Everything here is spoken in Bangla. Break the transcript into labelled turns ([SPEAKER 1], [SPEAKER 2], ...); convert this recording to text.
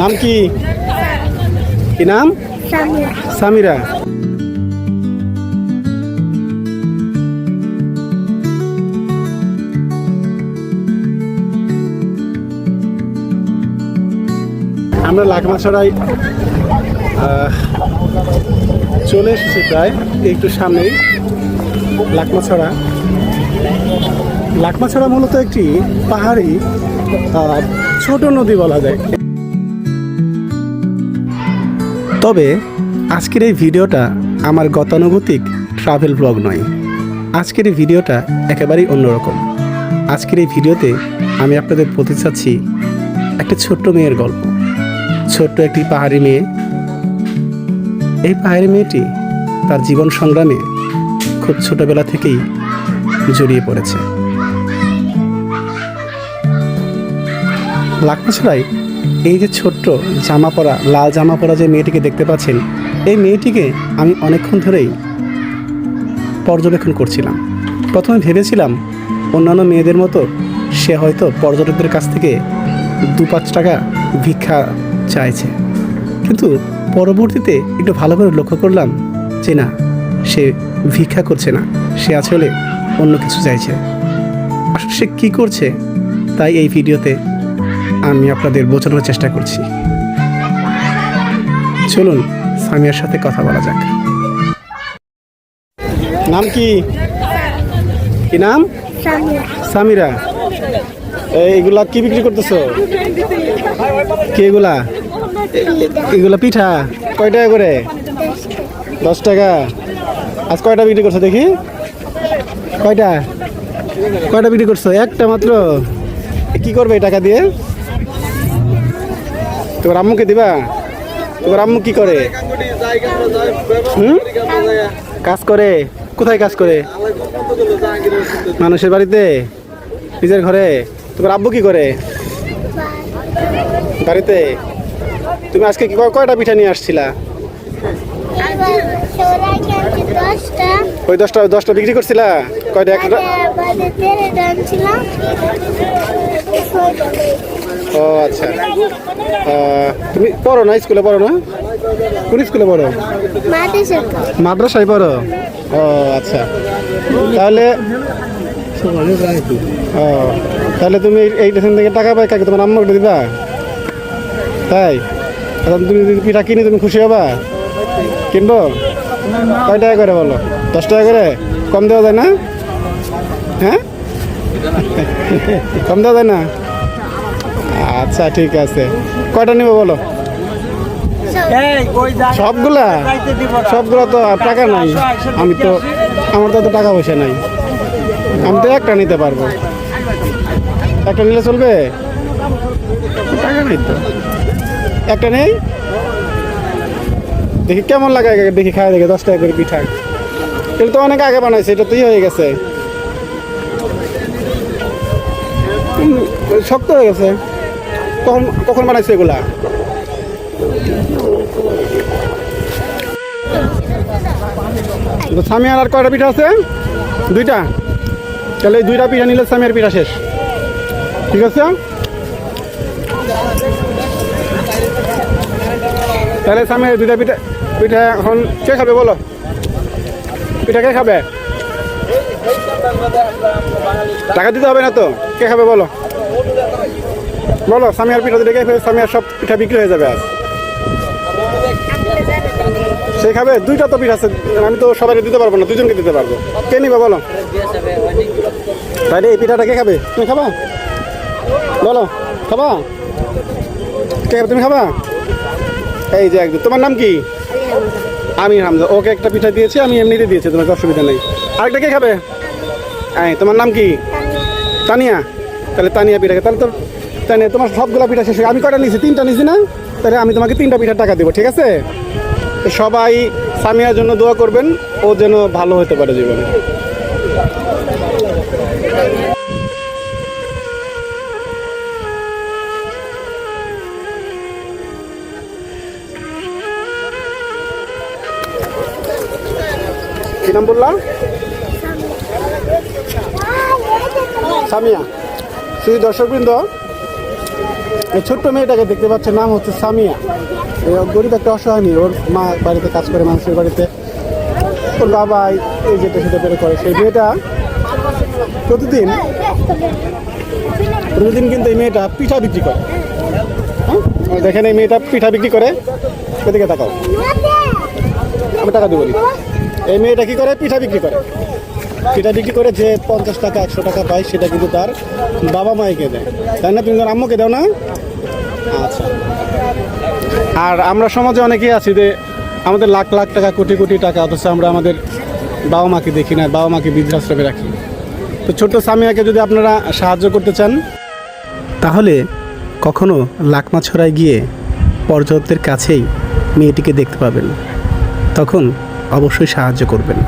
[SPEAKER 1] নাম কি? কি নাম? সামিরা। আমরা লাকমাছড়াই চলে এসেছি প্রায় একটু সামনেই, লাকমাছড়া। লাকমাছড়া মূলত একটি পাহাড়ি ছোট নদী বলা যায়। তবে আজকের এই ভিডিওটা আমার গতানুগতিক ট্রাভেল ব্লগ নয়। আজকের এই ভিডিওটা একেবারেই অন্যরকম। আজকের এই ভিডিওতে আমি আপনাদের বলতে চাচ্ছি একটা ছোট্ট মেয়ের গল্প। ছোট্ট একটি পাহাড়ি মেয়ে। এই পাহাড়ি মেয়েটি তার জীবন সংগ্রামে খুব ছোটবেলা থেকেই জড়িয়ে পড়েছে। লাকমাছড়ায় এই যে ছোট্ট জামা পরা, লাল জামা পরা যে মেয়েটিকে দেখতে পাচ্ছেন, এই মেয়েটিকে আমি অনেকক্ষণ ধরেই পর্যবেক্ষণ করছিলাম। প্রথমে ভেবেছিলাম অন্যান্য মেয়েদের মতো সে হয়তো পর্যটকদের কাছ থেকে দু পাঁচ টাকা ভিক্ষা চাইছে। কিন্তু পরবর্তীতে একটু ভালো করে লক্ষ্য করলাম যে না, সে ভিক্ষা করছে না, সে আসলে অন্য কিছু চাইছে। আসলে সে কী করছে তাই এই ভিডিওতে আমি আপনাদের বোঝানোর চেষ্টা করছি। চলুন সামিয়ার সাথে কথা বলা যাক। নাম কি? কি নাম? সামিরা। এইগুলা কি বিক্রি করতেছো? কি এগুলা? এগুলা পিঠা? কয় টাকা করে? দশ টাকা। আজ কয়টা বিক্রি করছ দেখি? কয়টা? কয়টা বিক্রি করছ? একটা মাত্র? কি করবে এই টাকা দিয়ে? তোমার আম্মুকে দিবা? তোমার আম্মু কি করে? হুম? কাজ করে? কোথায় কাজ করে? মানুষের বাড়িতে? নিজের ঘরে? তোমার আব্বু কি করে? বাড়িতে? তুমি আজকে কি কয়- কয়টা পিঠা নিয়ে আসছিলা? ওই দশটা দশটা বিক্রি করছিলা? কয়টা? একটা ও আচ্ছা। তুমি পড়ো না স্কুলে পড়ো না? কোন স্কুলে পড়ো? মাদ্রাসায় পড়ো? ও আচ্ছা। তাহলে ও তাহলে তুমি এই- রেশন থেকে টাকা পাই কাকে? তোমার আম্মাকে দিবা? তাই? এখন তুমি যদি পিঠা কিনে তুমি খুশি হবা? কিনবো? কয় টাকা করে বলো? দশ টাকা করে? কম দেওয়া যায় না? হ্যাঁ? কম দেওয়া যায় না? আচ্ছা ঠিক আছে। কয়টা নিবো বলো? সবগুলা? সবগুলা তো টাকা নাই। আমি তো আমার তো টাকা পয়সা নাই। আমি তো একটা নিতে পারব। একটা নিলে চলবে? টাকা নেই তো। একটা নেই? দেখি কেমন লাগে দেখি খাই দেখে দশ টাকা করে পিঠা। এটা তো অনেক আগে বানাইছে এটা তুই হয়ে গেছে। শক্ত হয়ে গেছে। কখন কখন বানাইছে এগুলা? সামিয়ার আর কয়টা পিঠা আছে? দুইটা? তাহলে দুইটা পিঠা নিলে সামিয়ার পিঠা শেষ। ঠিক আছে? তাহলে সামিয়ার দুইটা পিঠা পিঠা এখন কে খাবে বলো? পিঠা কে খাবে? টাকা দিতে হবে না তো? কে খাবে বলো? বলো সামিয়ার পিঠা দুটো কে সামিয়ার সব পিঠা বিক্রি হয়ে যাবে আজ। সে খাবে? দুইটা তো পিঠা আছে, আমি তো সবাইকে দিতে পারব না, দুজনকে দিতে পারব। কে নিবে বলো? তাইলে এই পিঠাটা কে খাবে? তুমি খাবা? বলো, খাবা? কে খাবে? তুমি খাবা? এই যে একদম। তোমার নাম কি? আমি হামজা। ওকে একটা পিঠা দিয়েছি, আমি এমনিতে দিয়েছি তোমাকে অসুবিধা নেই। আরেকটা কে খাবে? এই, তোমার নাম কি? তানিয়া। তাহলে তানিয়া পিঠা তাহলে তো তানিয়া তোমার সবগুলা পিঠা শেষ আমি কটা নিয়েছি? তিনটা নিয়েছি না? তাহলে আমি তোমাকে তিনটা পিঠার টাকা দেবো, ঠিক আছে? সবাই সামিয়ার জন্য দোয়া করবেন, ও যেন ভালো হতে পারে জীবনে। কি নাম বললাম? সামিয়া। শ্রী দর্শকবৃন্দ ছোট্ট মেয়েটাকে দেখতে পাচ্ছেন, নাম হচ্ছে সামিয়া। গরিব একটা অসহায় ওর মা বাড়িতে কাজ করে, মানুষের বাড়িতে। ওর বাবা এই- যেটা সেটা বের করে, সেই মেয়েটা প্রতিদিন প্রতিদিন কিন্তু এই মেয়েটা পিঠা বিক্রি করে। হ্যাঁ? দেখেন এই মেয়েটা পিঠা বিক্রি করে। এদিকে তাকাও। আমি টাকা দেবো এই মেয়েটা কি করে? পিঠা বিক্রি করে। পিঠা বিক্রি করে যে পঞ্চাশ টাকা, একশো টাকা পায়, সেটা কিন্তু তার বাবা মাইকে দেয়। তাই না তুমি তোমার আম্মুকে দাও না? আচ্ছা। আর আমরা সমাজে অনেকেই আছি যে আমাদের লাখ লাখ টাকা, কোটি কোটি টাকা, অথচ আমরা আমাদের বাবা মাকে দেখি না, বাবা মাকে বৃদ্ধাশ্রমে রাখি। তো ছোট্ট সামিয়াকে যদি আপনারা সাহায্য করতে চান। তাহলে কখনো লাকমাছড়ায় গিয়ে পর্যটকদের কাছেই মেয়েটিকে দেখতে পাবেন। তখন অবশ্যই সাহায্য করবেন।